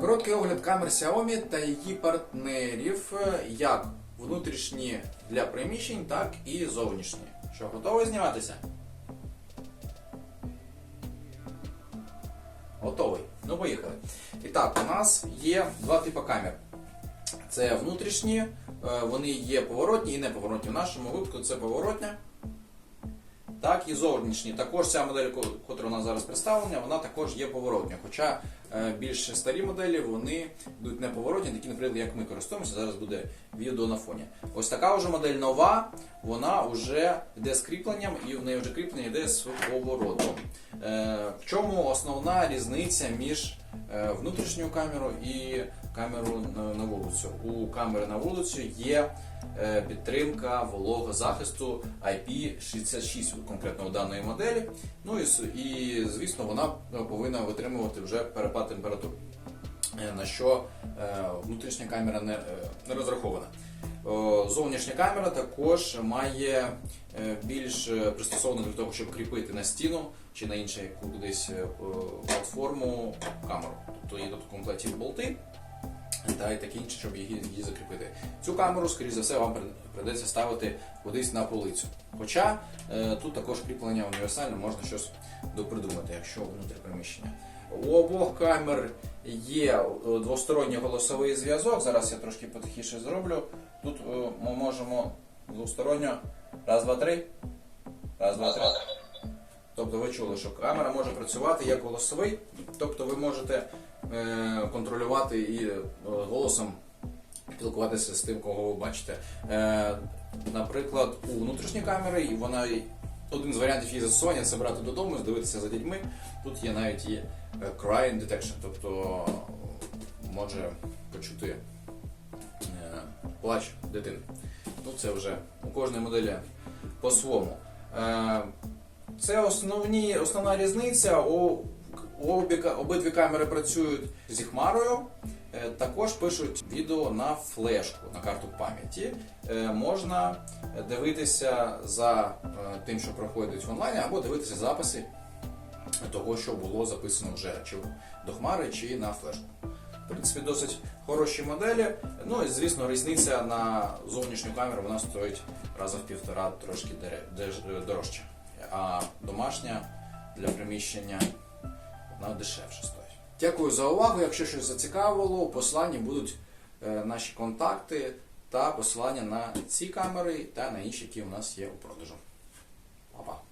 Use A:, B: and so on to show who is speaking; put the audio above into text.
A: Короткий огляд камер Xiaomi та її партнерів, е, як внутрішні для приміщень, так і зовнішні. Що, готовий зніматися? Готовий. Ну, поїхали. І так, у нас є два типи камер. Це внутрішні, е, вони є поворотні і неповоротні. В нашому випадку це поворотня. Так, і зовнішні. Також ця модель, яка у нас зараз представлена, вона також є поворотня. Хоча е, більш старі моделі вони йдуть не поворотні, такі, наприклад, як ми користуємося, зараз буде відео на фоні. Ось така вже модель нова, вона вже йде з кріпленням, і в неї вже кріплення йде з поворотом. Е, в чому основна різниця між е, внутрішньою камерою і камерою на, вулицю? У камери на вулицю є е, підтримка вологозахисту IP66 конкретно у даної моделі. Ну і, звісно, вона повинна витримувати вже перепад температур, е, на що е, внутрішня камера не, е, розрахована. Зовнішня камера також має е, більш е, пристосовану для того, щоб кріпити на стіну чи на іншу кудись е, платформу камеру. Тобто є тут в болти та й таке інше, щоб її, її закріпити. Цю камеру, скоріш за все, вам при- прийдеться ставити кудись на полицю. Хоча е, тут також кріплення універсальне, можна щось допридумати, якщо внутрі приміщення. У обох камер є е, двосторонній голосовий зв'язок. Зараз я трошки потихіше зроблю. Тут е, ми можемо двосторонньо. Раз, два, три. Раз, два, три. Тобто ви чули, що камера може працювати як голосовий, тобто ви можете е, контролювати і е, голосом спілкуватися з тим, кого ви бачите. Е, наприклад, у внутрішній камері і вона один з варіантів її застосування це брати додому, дивитися за дітьми. Тут є навіть і е, crying detection, тобто може почути е, плач дитини. Ну це вже у кожної моделі по-своєму. Е, це основні, основна різниця. У, обидві камери працюють зі хмарою. Е, Також пишуть відео на флешку, на карту пам'яті. Е, Можна дивитися за е, тим, що проходить в онлайні, або дивитися записи того, що було записано вже чи до хмари, чи на флешку. В принципі, досить хороші моделі. Ну і звісно, різниця на зовнішню камеру вона стоїть раза в півтора трошки дорожче. А домашня для приміщення вона дешевше стоїть. Дякую за увагу. Якщо щось зацікавило, у посланні будуть е, наші контакти та посилання на ці камери та на інші, які у нас є у продажу. Па-па!